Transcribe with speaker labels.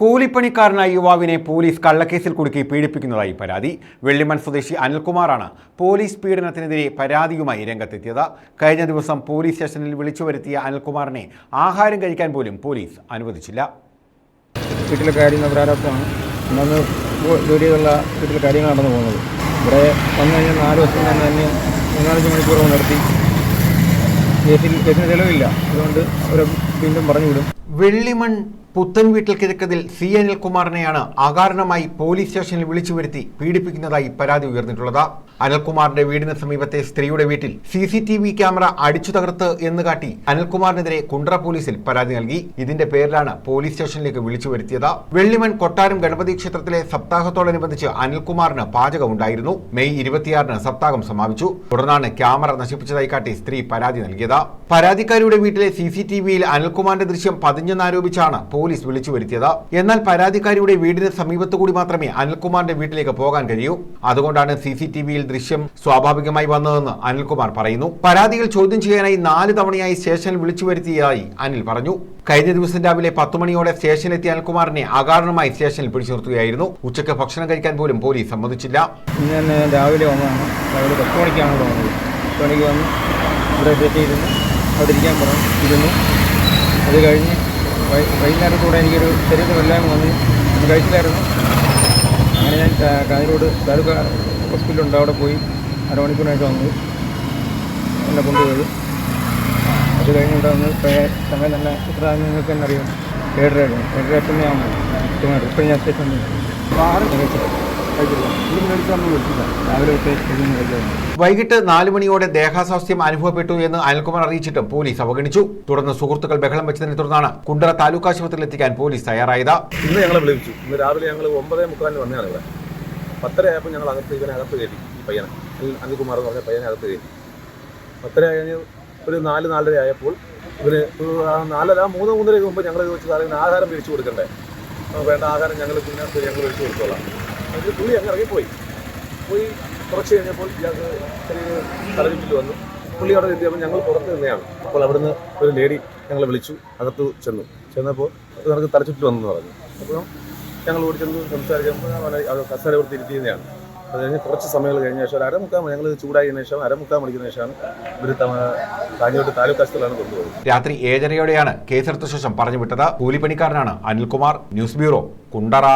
Speaker 1: കൂലിപ്പണിക്കാരനായ യുവാവിനെ പോലീസ് കള്ളക്കേസിൽ കുടുക്കി പീഡിപ്പിക്കുന്നതായി പരാതി. വെള്ളിമൺ സ്വദേശി അനിൽകുമാറാണ് പോലീസ് പീഡനത്തിനെതിരെ പരാതിയുമായി രംഗത്തെത്തിയത്. കഴിഞ്ഞ ദിവസം പോലീസ് സ്റ്റേഷനിൽ വിളിച്ചു വരുത്തിയ അനിൽകുമാറിനെ ആഹാരം കഴിക്കാൻ പോലും പോലീസ് അനുവദിച്ചില്ല.
Speaker 2: വീട്ടിലെ കാര്യങ്ങൾ പ്രാരാബ്ദമാണ് അന്ന് ജോലിയുള്ള വീട്ടിലെ കാര്യങ്ങൾ നടന്നു പോകുന്നത്. ഇവിടെ വന്നു കഴിഞ്ഞാൽ നാല് ദിവസം തന്നെ തന്നെ മൂന്നാലഞ്ച് മണിക്കൂർ നിർത്തി. കേസിൽ കേസിന് തെളിവില്ല. അതുകൊണ്ട് അവരെ വീണ്ടും പറഞ്ഞു വിടും.
Speaker 1: വെള്ളിമൺ പുത്തൻ വീട്ടിൽ കിഴക്കതിൽ സി അനിൽകുമാറിനെയാണ് അകാരണമായി പോലീസ് സ്റ്റേഷനിൽ വിളിച്ചു വരുത്തി പീഡിപ്പിക്കുന്നതായി പരാതി ഉയർന്നിട്ടുള്ളത്. അനിൽകുമാറിന്റെ വീടിന് സമീപത്തെ സ്ത്രീയുടെ വീട്ടിൽ C C T V camera അടിച്ചു തകർത്ത് എന്ന് കാട്ടി അനിൽകുമാറിനെതിരെ കുണ്ട്ര പോലീസിൽ പരാതി നൽകി. ഇതിന്റെ പേരിലാണ് പോലീസ് സ്റ്റേഷനിലേക്ക് വിളിച്ചു വരുത്തിയത്. വെള്ളിമൺ കൊട്ടാരം ഗണപതി ക്ഷേത്രത്തിലെ സപ്താഹത്തോടനുബന്ധിച്ച് അനിൽകുമാറിന് പാചകമുണ്ടായിരുന്നു. മെയ് ഇരുപത്തിയാറിന് സപ്താഹം സമാപിച്ചു. തുടർന്നാണ് ക്യാമറ നശിപ്പിച്ചതായി കാട്ടി സ്ത്രീ പരാതി നൽകിയത്. പരാതിക്കാരിയുടെ വീട്ടിലെ സി സി ടി വിയിൽ അനിൽകുമാറിന്റെ ദൃശ്യം പതിഞ്ഞെന്നാരോപിച്ചാണ് പോലീസ് വിളിച്ചു വരുത്തിയത്. എന്നാൽ പരാതിക്കാരിയുടെ വീടിന് സമീപത്തുകൂടി മാത്രമേ അനിൽകുമാറിന്റെ വീട്ടിലേക്ക് പോകാൻ കഴിയൂ. അതുകൊണ്ടാണ് സി സി ടി വിയിൽ ദൃശ്യം സ്വാഭാവികമായി വന്നതെന്ന് അനിൽകുമാർ പറയുന്നു. പരാതികൾ ചോദ്യം ചെയ്യാനായി നാല് തവണയായി സ്റ്റേഷനിൽ വിളിച്ചു വരുത്തിയതായി അനിൽ പറഞ്ഞു. കഴിഞ്ഞ ദിവസം രാവിലെ പത്ത് മണിയോടെ സ്റ്റേഷനിലെത്തിയ അനിൽകുമാറിനെ അകാരണമായി സ്റ്റേഷനിൽ പിടിച്ചു നിർത്തുകയായിരുന്നു ഉച്ചയ്ക്ക് ഭക്ഷണം കഴിക്കാൻ പോലും പോലീസ് സമ്മതിച്ചില്ല.
Speaker 2: ഞാൻ രാവിലെ വന്നതാണ്. രാവിലെ പത്ത് മണിക്കാണ് വന്നത്. പത്ത് മണിക്ക് വന്ന് ഇവിടെ അവിടെ ഇരിക്കാൻ പറഞ്ഞു. ഇരുന്നു. അത് കഴിഞ്ഞ് വൈകുന്നേരത്തോടെ എനിക്കൊരു ശരീരമെല്ലാം വന്ന്. കഴിച്ചില്ലായിരുന്നു. അങ്ങനെ ഞാൻ കാഞ്ഞിരോട് താലൂക്ക് ഹോസ്പിറ്റലുണ്ട്. അവിടെ പോയി അരമണിക്കൂറിനായിട്ട് വന്നു. എന്നെ കൊണ്ടുപോയത് അത് കഴിഞ്ഞ് ഇവിടെ വന്ന് പഴയ സമയം തന്നെ ഇത്ര നിങ്ങൾക്ക് തന്നെ അറിയാം. ഏഴരയാണ് ഏഴര ഞാൻ കൃത്യമായിട്ട് ഇപ്പം ഞാൻ സ്റ്റേഷൻ
Speaker 1: വൈകിട്ട് നാല് മണിയോടെ ദേഹാസ്വാസ്ഥ്യം അനുഭവപ്പെട്ടു എന്ന് അനിൽകുമാർ അറിയിച്ചിട്ടും പോലീസ് അവഗണിച്ചു. തുടർന്ന് സുഹൃത്തുക്കൾ ബഹളം വെച്ചതിനെ തുടർന്നാണ് കുണ്ടറ താലൂക്ക് ആശുപത്രിയിൽ എത്തിക്കാൻ പോലീസ് തയ്യാറായത്.
Speaker 3: ഇന്ന് ഞങ്ങളെ വിളിച്ചു. ഇന്ന് രാവിലെ ഞങ്ങൾ ഒമ്പതേ മുക്കാലിന് വന്നതാണ് ഇവിടെ. പത്തര ആയപ്പോൾ ഞങ്ങൾ അകത്ത് ഇവനെ അകത്ത് കയറ്റി ഈ പയ്യനെ. അനിൽകുമാർ എന്ന് പറഞ്ഞ പയ്യനെ അകത്ത് കയറ്റി. പത്തര കഴിഞ്ഞ് ഒരു നാല് നാലര ആയപ്പോൾ ഇവന് നാലര മൂന്ന് മൂന്നരയ്ക്ക് മുമ്പ് ഞങ്ങൾ ചോദിച്ചു സാറേ ആഹാരം വിരിച്ചു കൊടുക്കണ്ടേ? വേണ്ട ആഹാരം ഞങ്ങൾ പിന്നെ ഞങ്ങൾ വിരിച്ചു കൊടുത്തോളാം. അതിൽ പുള്ളി അങ്ങ് ഇറങ്ങിപ്പോയി. പോയി കുറച്ച് കഴിഞ്ഞപ്പോൾ ഇയാൾക്ക് ചെറിയ തലചുറ്റിൽ വന്നു. പുള്ളി അവിടെ എത്തിയപ്പോൾ ഞങ്ങൾ പുറത്ത് നിന്നെയാണ് അപ്പോൾ അവിടുന്ന് ഒരു ലേഡി ഞങ്ങളെ വിളിച്ചു അകത്ത് ചെന്നു. ചെന്നപ്പോൾ നമുക്ക് തലചുറ്റിൽ വന്നെന്ന് പറഞ്ഞു. അപ്പോൾ ഞങ്ങൾ ഓടിച്ചെന്ന് സംസാരിക്കുമ്പോൾ അവനെ കസേര കൊടുത്ത് ഇരുത്തിയതാണ് അത് കഴിഞ്ഞ് കുറച്ച് സമയങ്ങൾ കഴിഞ്ഞ ശേഷം ഒരു അരമുക്കാൽ ഞങ്ങൾ ചൂടായതിനു ശേഷം അരമുക്കാൽ മണിക്കുന്ന ശേഷമാണ് ഇവർ കാഞ്ഞോട്ട് താലൂക്ക് ആശുപത്രിയിലാണ് കൊണ്ടുപോയത്.
Speaker 1: രാത്രി ഏഴരയോടെയാണ് കേസെടുത്ത ശേഷം പറഞ്ഞുവിട്ടത് കൂലിപ്പണിക്കാരനാണ് അനിൽകുമാർ. News bureau Kundara.